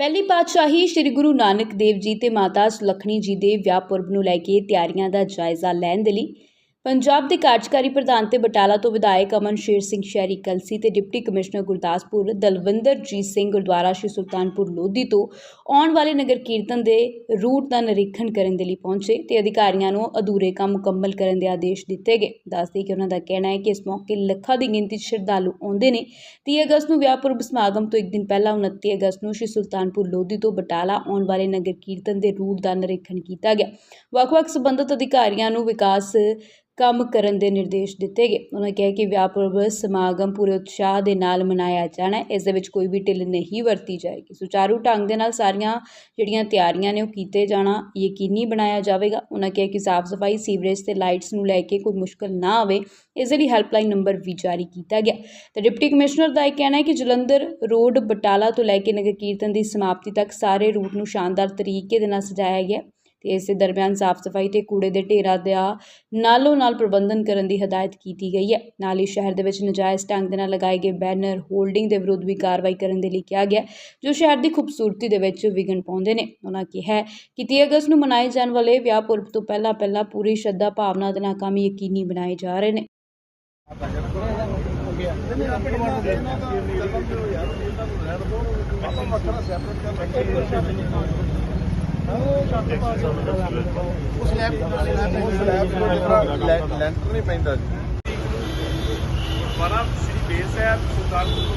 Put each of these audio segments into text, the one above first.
ਪਹਿਲੀ ਪਾਤਸ਼ਾਹੀ ਸ੍ਰੀ ਗੁਰੂ ਨਾਨਕ ਦੇਵ ਜੀ ਤੇ ਮਾਤਾ ਸੁਲੱਖਣੀ ਜੀ ਦੇ ਵਿਆਹ ਪੁਰਬ ਨੂੰ ਲੈ ਕੇ ਤਿਆਰੀਆਂ ਦਾ ਜਾਇਜ਼ਾ ਲੈਣ ਦੇ ਲਈ ਪੰਜਾਬ ਦੇ ਕਾਰਜਕਾਰੀ ਪ੍ਰਧਾਨ ਤੇ ਬਟਾਲਾ ਤੋਂ ਵਿਧਾਇਕ ਅਮਨ ਸ਼ੇਰ ਸਿੰਘ ਸ਼ਹਿਰੀ ਕਲਸੀ ਤੇ ਡਿਪਟੀ ਕਮਿਸ਼ਨਰ ਗੁਰਦਾਸਪੁਰ ਦਲਵਿੰਦਰਜੀਤ ਸਿੰਘ ਗੁਰਦੁਆਰਾ ਸ਼੍ਰੀ ਸੁਲਤਾਨਪੁਰ ਲੋਧੀ ਤੋਂ ਆਉਣ ਵਾਲੇ ਨਗਰ ਕੀਰਤਨ ਦੇ ਰੂਟ ਦਾ ਨਿਰੀਖਣ ਕਰਨ ਦੇ ਲਈ ਪਹੁੰਚੇ ਤੇ ਅਧਿਕਾਰੀਆਂ ਨੂੰ ਅਧੂਰੇ ਕੰਮ ਮੁਕੰਮਲ ਕਰਨ ਦੇ ਆਦੇਸ਼ ਦਿੱਤੇ ਗਏ। ਦੱਸਦੇ ਕਿ ਉਹਨਾਂ ਦਾ ਕਹਿਣਾ ਹੈ ਕਿ ਇਸ ਮੌਕੇ ਲੱਖਾਂ ਦੀ ਗਿਣਤੀ 'ਚ ਸ਼ਰਧਾਲੂ ਆਉਂਦੇ ਨੇ। 30 ਅਗਸਤ ਨੂੰ ਵਿਆਹ ਪੁਰਬ ਸਮਾਗਮ ਤੋਂ ਇੱਕ ਦਿਨ ਪਹਿਲਾਂ 29 ਅਗਸਤ ਨੂੰ ਸ਼੍ਰੀ ਸੁਲਤਾਨਪੁਰ ਲੋਧੀ ਤੋਂ ਬਟਾਲਾ ਆਉਣ ਵਾਲੇ ਨਗਰ ਕੀਰਤਨ ਦੇ ਰੂਟ ਦਾ ਨਿਰੀਖਣ ਕੀਤਾ ਗਿਆ। ਵੱਖ-ਵੱਖ ਸੰਬੰਧਿਤ ਅਧਿਕਾਰੀਆਂ ਨੂੰ ਵਿਕਾਸ ਕੰਮ ਕਰਨ ਦੇ ਨਿਰਦੇਸ਼ ਦਿੱਤੇ ਗਏ। ਉਹਨਾਂ ਕਿਹਾ ਕਿ ਵਿਆਹ ਪੁਰਬ ਸਮਾਗਮ ਪੂਰੇ ਉਤਸ਼ਾਹ ਦੇ ਨਾਲ ਮਨਾਇਆ ਜਾਣਾ ਇਸ ਦੇ ਵਿੱਚ ਕੋਈ ਵੀ ਢਿੱਲ ਨਹੀਂ ਵਰਤੀ ਜਾਏਗੀ। ਸੁਚਾਰੂ ਢੰਗ ਦੇ ਨਾਲ ਸਾਰੀਆਂ ਜਿਹੜੀਆਂ ਤਿਆਰੀਆਂ ਨੇ ਉਹ ਕੀਤੇ ਜਾਣਾ ਯਕੀਨੀ ਬਣਾਇਆ ਜਾਵੇਗਾ। ਉਹਨਾਂ ਕਿਹਾ ਕਿ ਸਾਫ਼ ਸਫ਼ਾਈ ਸੀਵਰੇਜ ਤੇ ਲਾਈਟਸ ਨੂੰ ਲੈ ਕੇ ਕੋਈ ਮੁਸ਼ਕਲ ਨਾ ਆਵੇ। ਇਸ ਦੇ ਲਈ ਹੈਲਪਲਾਈਨ ਨੰਬਰ ਵੀ ਜਾਰੀ ਕੀਤਾ ਗਿਆ। ਤੇ ਡਿਪਟੀ ਕਮਿਸ਼ਨਰ ਦਾ ਇਹ ਕਹਿਣਾ ਹੈ ਕਿ ਜਲੰਧਰ ਰੋਡ ਬਟਾਲਾ ਤੋਂ ਲੈ ਕੇ ਨਗਰ ਕੀਰਤਨ ਦੀ ਸਮਾਪਤੀ ਤੱਕ ਸਾਰੇ ਰੂਟ ਨੂੰ ਸ਼ਾਨਦਾਰ ਤਰੀਕੇ ਦੇ ਨਾਲ ਸਜਾਇਆ ਗਿਆ ਤੇ ਇਸੇ ਦਰਮਿਆਨ ਸਾਫ਼ ਸਫ਼ਾਈ ਤੇ ਕੂੜੇ ਦੇ ਢੇਰਾਂ ਦਾ ਨਾਲੋਂ ਨਾਲ ਪ੍ਰਬੰਧਨ ਕਰਨ ਦੀ ਹਦਾਇਤ ਕੀਤੀ ਗਈ ਹੈ। ਨਾਲ ਹੀ ਸ਼ਹਿਰ ਦੇ ਵਿੱਚ ਨਜਾਇਜ਼ ਢੰਗ ਦੇ ਨਾਲ ਲਗਾਏ ਗਏ ਬੈਨਰ ਹੋਲਡਿੰਗ ਦੇ ਵਿਰੁੱਧ ਵੀ ਕਾਰਵਾਈ ਕਰਨ ਦੇ ਲਈ ਕਿਹਾ ਗਿਆ ਜੋ ਸ਼ਹਿਰ ਦੀ ਖੂਬਸੂਰਤੀ ਦੇ ਵਿੱਚ ਵਿਘਨ ਪਾਉਂਦੇ ਨੇ। ਉਹਨਾਂ ਕਿਹਾ ਕਿ 30 ਅਗਸਤ ਨੂੰ ਮਨਾਏ ਜਾਣ ਵਾਲੇ ਵਿਆਹ ਪੁਰਬ ਤੋਂ ਪਹਿਲਾਂ ਪਹਿਲਾਂ ਪੂਰੀ ਸ਼ਰਧਾ ਭਾਵਨਾ ਦੇ ਨਾਲ ਕੰਮ ਯਕੀਨੀ ਬਣਾਏ ਜਾ ਰਹੇ ਨੇ। ਉਸ ਲੈਬ ਉਸ ਲੈਬ ਲੈਂਟਰ ਨਹੀਂ ਪੈਂਦਾ ਜੀ ਬੜਾ ਸ੍ਰੀ ਬੇਰ ਸਾਹਿਬ ਸੁਲਤਾਨਪੁਰ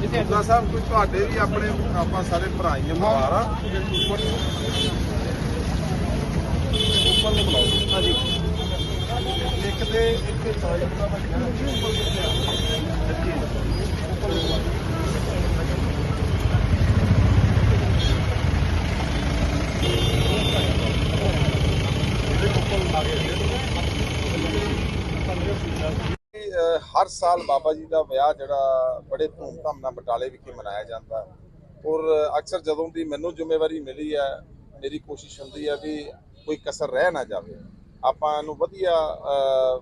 ਠੀਕ ਹੈ ਦਾ ਸਾਹਿਬ ਕੋਈ ਤੁਹਾਡੇ ਵੀ ਆਪਣੇ ਆਪਾਂ ਸਾਰੇ ਭਰਾ ਹੀ ਆ ਪਰਿਵਾਰ ਆ ਉੱਪਰ ਨੂੰ ਬੁਲਾਓ ਹਾਂਜੀ ਇੱਕ ਦੇ ਇੱਕ ਦੇ ਸਾਈਡ ਦਾ ਬੱਚਾ ਅਹ ਹਰ ਸਾਲ ਬਾਬਾ ਜੀ ਦਾ ਵਿਆਹ ਜਿਹੜਾ ਬੜੇ ਧੂਮਧਾਮ ਨਾਲ ਬਟਾਲੇ ਵਿਖੇ ਮਨਾਇਆ ਜਾਂਦਾ। ਔਰ ਅਕਸਰ ਜਦੋਂ ਦੀ ਮੈਨੂੰ ਜ਼ਿੰਮੇਵਾਰੀ ਮਿਲੀ ਹੈ, ਮੇਰੀ ਕੋਸ਼ਿਸ਼ ਹੁੰਦੀ ਹੈ ਵੀ ਕੋਈ ਕਸਰ ਰਹਿ ਨਾ ਜਾਵੇ। ਆਪਾਂ ਨੂੰ ਵਧੀਆ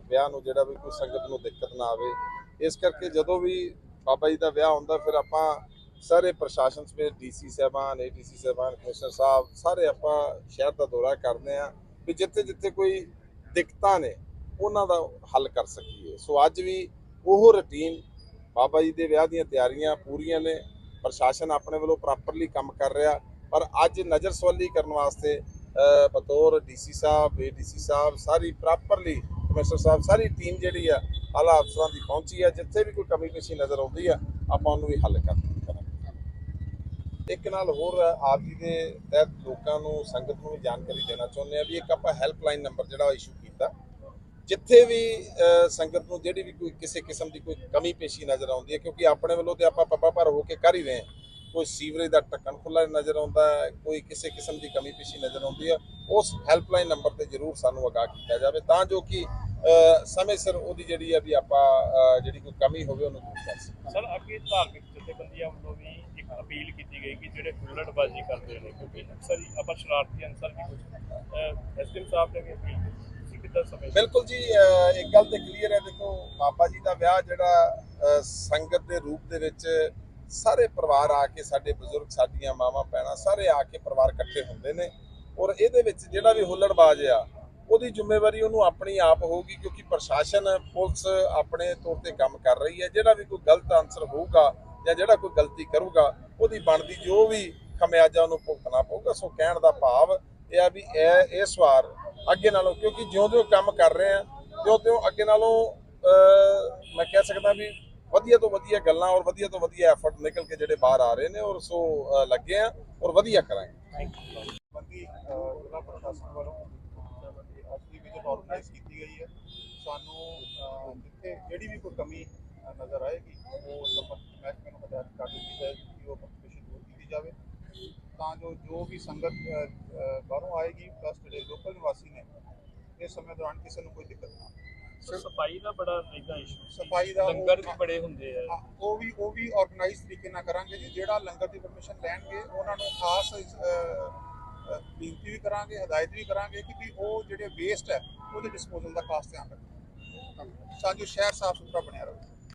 ਵਿਆਹ ਨੂੰ ਜਿਹੜਾ ਵੀ ਕੋਈ ਸੰਗਤ ਨੂੰ ਦਿੱਕਤ ਨਾ ਆਵੇ। ਇਸ ਕਰਕੇ ਜਦੋਂ ਵੀ ਬਾਬਾ ਜੀ ਦਾ ਵਿਆਹ ਹੁੰਦਾ, ਫਿਰ ਆਪਾਂ ਸਾਰੇ ਪ੍ਰਸ਼ਾਸਨ ਸਮੇਤ ਡੀਸੀ ਸਾਹਿਬਾਨ ਏਡੀਸੀ ਸਾਹਿਬਾਨ, ਕਮਿਸ਼ਨਰ ਸਾਹਿਬ, ਸਾਰੇ ਆਪਾਂ ਸ਼ਹਿਰ ਦਾ ਦੌਰਾ ਕਰਦੇ ਆ ਵੀ ਜਿੱਥੇ ਜਿੱਥੇ ਕੋਈ ਦਿੱਕਤਾਂ ਨੇ, ਉਹਨਾਂ ਦਾ ਹੱਲ ਕਰ ਸਕੀਏ। ਸੋ ਅੱਜ ਵੀ ਉਹ ਰੁਟੀਨ ਬਾਬਾ ਜੀ ਦੇ ਵਿਆਹ ਦੀਆਂ ਤਿਆਰੀਆਂ ਪੂਰੀਆਂ ਨੇ। ਪ੍ਰਸ਼ਾਸਨ ਆਪਣੇ ਵੱਲੋਂ ਪ੍ਰੋਪਰਲੀ ਕੰਮ ਕਰ ਰਿਹਾ। ਪਰ ਅੱਜ ਨਜ਼ਰ ਸਵਾਲੀ ਕਰਨ ਵਾਸਤੇ ਬਤੌਰ ਡੀਸੀ ਸਾਹਿਬ ਏਡੀਸੀ ਸਾਹਿਬ, ਸਾਰੀ ਪ੍ਰੋਪਰਲੀ ਕਮਿਸ਼ਨਰ ਸਾਹਿਬ, ਸਾਰੀ ਟੀਮ ਜਿਹੜੀ ਆ, ਆਲਾ ਅਫਸਰਾਂ ਦੀ ਪਹੁੰਚੀ ਆ। ਜਿੱਥੇ ਵੀ ਕੋਈ ਕਮੀ ਪੇਸ਼ੀ ਨਜ਼ਰ ਆਉਂਦੀ ਆ, ਆਪਾਂ ਉਹਨੂੰ ਵੀ ਹੱਲ ਕਰ ਕਰਾਂਗੇ। ਇੱਕ ਨਾਲ ਹੋਰ ਆਪ ਜੀ ਦੇ ਤਹਿਤ ਲੋਕਾਂ ਨੂੰ, ਸੰਗਤ ਨੂੰ ਵੀ ਜਾਣਕਾਰੀ ਦੇਣਾ ਚਾਹੁੰਦੇ ਆ ਵੀ ਇੱਕ ਆਪਾਂ ਹੈਲਪਲਾਈਨ ਨੰਬਰ ਜਿਹੜਾ ਇਸ਼ੂ ਕੀਤਾ। ਜਿੱਥੇ ਵੀ ਸੰਗਤ ਨੂੰ ਜਿਹੜੀ ਵੀ ਕੋਈ ਕਿਸੇ ਕਿਸਮ ਦੀ ਕੋਈ ਕਮੀ ਪੇਸ਼ੀ ਨਜ਼ਰ ਆਉਂਦੀ ਹੈ ਕਿਉਂਕਿ ਆਪਣੇ ਵੱਲੋਂ ਤੇ ਆਪਾਂ ਪੱਪਾ ਭਰ ਹੋ ਕੇ ਕਰ ਹੀ ਰਹੇ ਹਾਂ ਕੋਈ ਸੀਵਰੇਜ ਦਾ ਢੱਕਣ ਖੁੱਲਾ ਨਜ਼ਰ ਆਉਂਦਾ ਹੈ ਕੋਈ ਕਿਸੇ ਕਿਸਮ ਦੀ ਕਮੀ ਪੇਸ਼ੀ ਨਜ਼ਰ ਆਉਂਦੀ ਹੈ ਉਸ ਹੈਲਪਲਾਈਨ ਨੰਬਰ ਤੇ ਜ਼ਰੂਰ ਸਾਨੂੰ ਅਗਾਹ ਕੀਤਾ ਜਾਵੇ ਤਾਂ ਜੋ ਕਿ ਸਮੇਂ ਸਿਰ ਉਹਦੀ ਜਿਹੜੀ ਹੈ ਵੀ ਆਪਾਂ ਜਿਹੜੀ ਕੋਈ ਕਮੀ ਹੋਵੇ ਉਹਨੂੰ ਦੂਰ ਕਰ ਸਕੀਏ ਸਰ ਅੱਗੇ ਧਾਰਮਿਕ ਜਥੇਬੰਦੀਆਂ ਵੱਲੋਂ ਵੀ ਇੱਕ ਅਪੀਲ ਕੀਤੀ ਗਈ ਕਿ ਜਿਹੜੇ ਹੁੱਲੜਬਾਜ਼ੀ ਕਰਦੇ ਨੇ ਕਿਉਂਕਿ ਅਕਸਰ ਹੀ ਆਪਾਂ ਸ਼ਰਾਰਤੀ ਅਨਸਰ ਵੀ ਕੁਝ ਐਸਐਮ ਸਾਹਿਬ ਨੇ ਵੀ ਅਪੀਲ ਕੀਤੀ? ਬਿਲਕੁਲ ਜੀ ਇੱਕ ਗੱਲ ਤੇ ਕਲੀਅਰ ਹੈ ਦੇਖੋ ਬਾਬਾ ਜੀ ਦਾ ਵਿਆਹ ਜਿਹੜਾ ਸੰਗਤ ਦੇ ਰੂਪ ਦੇ ਵਿੱਚ ਸਾਰੇ ਪਰਿਵਾਰ ਆ ਕੇ ਸਾਡੇ ਬਜ਼ੁਰਗ, ਸਾਡੀਆਂ ਮਾਵਾਂ, ਭੈਣਾਂ ਸਾਰੇ ਆ ਕੇ ਪਰਿਵਾਰ ਇਕੱਠੇ ਹੁੰਦੇ ਨੇ ਔਰ ਇਹਦੇ ਵਿੱਚ ਜਿਹੜਾ ਵੀ ਹੁੱਲੜਬਾਜ਼ ਆ, ਉਹਦੀ ਜ਼ਿੰਮੇਵਾਰੀ ਉਹਨੂੰ ਆਪਣੀ ਆਪ ਹੋਊਗੀ ਕਿਉਂਕਿ ਪ੍ਰਸ਼ਾਸਨ, ਪੁਲਿਸ ਆਪਣੇ ਤੌਰ ਤੇ ਕੰਮ ਕਰ ਰਹੀ ਹੈ। ਜਿਹੜਾ ਵੀ ਕੋਈ ਗਲਤ ਆਨਸਰ ਹੋਊਗਾ ਜਾਂ ਜਿਹੜਾ ਕੋਈ ਗਲਤੀ ਕਰੂਗਾ, ਉਹਦੀ ਬਣਦੀ ਜੋ ਵੀ ਖਮਿਆਜਾ ਉਹਨੂੰ ਭੁਗਤਣਾ ਪਊਗਾ। ਸੋ ਕਹਿਣ ਦਾ ਭਾਵ ਇਹ ਆ ਵੀ ਇਹ ਇਸ ਵਾਰ ਅੱਗੇ ਨਾਲੋਂ ਕਿਉਂਕਿ ਜਿਉਂ-ਜਿਉਂ ਕੰਮ ਕਰ ਰਹੇ ਆ, ਤਿਉਂ-ਤਿਉਂ ਅੱਗੇ ਨਾਲੋਂ ਮੈਂ ਕਹਿ ਸਕਦਾ ਵੀ ਵਧੀਆ ਤੋਂ ਵਧੀਆ ਗੱਲਾਂ ਔਰ ਵਧੀਆ ਤੋਂ ਵਧੀਆ ਐਫਰਟ ਨਿਕਲ ਕੇ ਜਿਹੜੇ ਬਾਹਰ ਆ ਰਹੇ ਨੇ ਔਰ ਸੋ ਲੱਗੇ ਆ ਔਰ ਵਧੀਆ ਕਰਾਂਗੇ। ਬੰਦੀ ਜ਼ਿਲ੍ਹਾ ਪ੍ਰਸ਼ਾਸਨ ਵੱਲੋਂ ਅੱਜ ਦੀ ਵਿਜ਼ਿਟ ਆਰਗੇਨਾਈਜ਼ ਕੀਤੀ ਗਈ ਹੈ। ਸਾਨੂੰ ਜਿੱਥੇ ਜਿਹੜੀ ਵੀ ਕੋਈ ਕਮੀ ਨਜ਼ਰ ਆਏਗੀ ਉਹ ਸੰਬੰਧਿਤ ਮਹਿਕਮੇ ਨੂੰ ਹਦਾਇਤ ਕਰ ਦਿੱਤੀ ਜਾਏਗੀ ਕਿ ਉਹ ਕੰਪਲੀਸ਼ਨ ਦੂਰ ਕੀਤੀ ਜਾਵੇ। ਤਾਂ ਜੋ ਜੋ ਵੀ ਸੰਗਤ ਬਾਹਰੋਂ ਆਏਗੀ ਪਲੱਸ ਜਿਹੜੇ ਲੋਕਲ ਨਿਵਾਸੀ ਨੇ ਇਸ ਸਮੇਂ ਦੌਰਾਨ ਕਿਸੇ ਨੂੰ ਕੋਈ ਦਿੱਕਤ ਨਾ ਸਫ਼ਾਈ ਦਾ ਬੜਾ ਰਹਿੰਦਾ ਇਸ਼ੂ ਸਫ਼ਾਈ ਦਾ ਲੰਗਰ ਵੀ ਬੜੇ ਹੁੰਦੇ ਆ। ਉਹ ਵੀ ਉਹ ਵੀ ਆਰਗੇਨਾਈਜ਼ ਤਰੀਕੇ ਨਾਲ ਕਰਾਂਗੇ ਜੀ। ਜਿਹੜਾ ਲੰਗਰ ਦੀ ਪਰਮਿਸ਼ਨ ਲੈਣਗੇ ਉਹਨਾਂ ਨੂੰ ਖਾਸ ਬੇਨਤੀ ਵੀ ਕਰਾਂਗੇ ਹਦਾਇਤ ਵੀ ਕਰਾਂਗੇ ਕਿ ਵੀ ਉਹ ਜਿਹੜੇ ਵੇਸਟ ਹੈ ਉਹਦੇ ਡਿਸਪੋਜ਼ਲ ਦਾ ਖਾਸ ਧਿਆਨ ਰੱਖੋ ਤਾਂ ਜੋ ਸ਼ਹਿਰ ਸਾਫ਼ ਸੁਥਰਾ ਬਣਿਆ ਰਹੇ।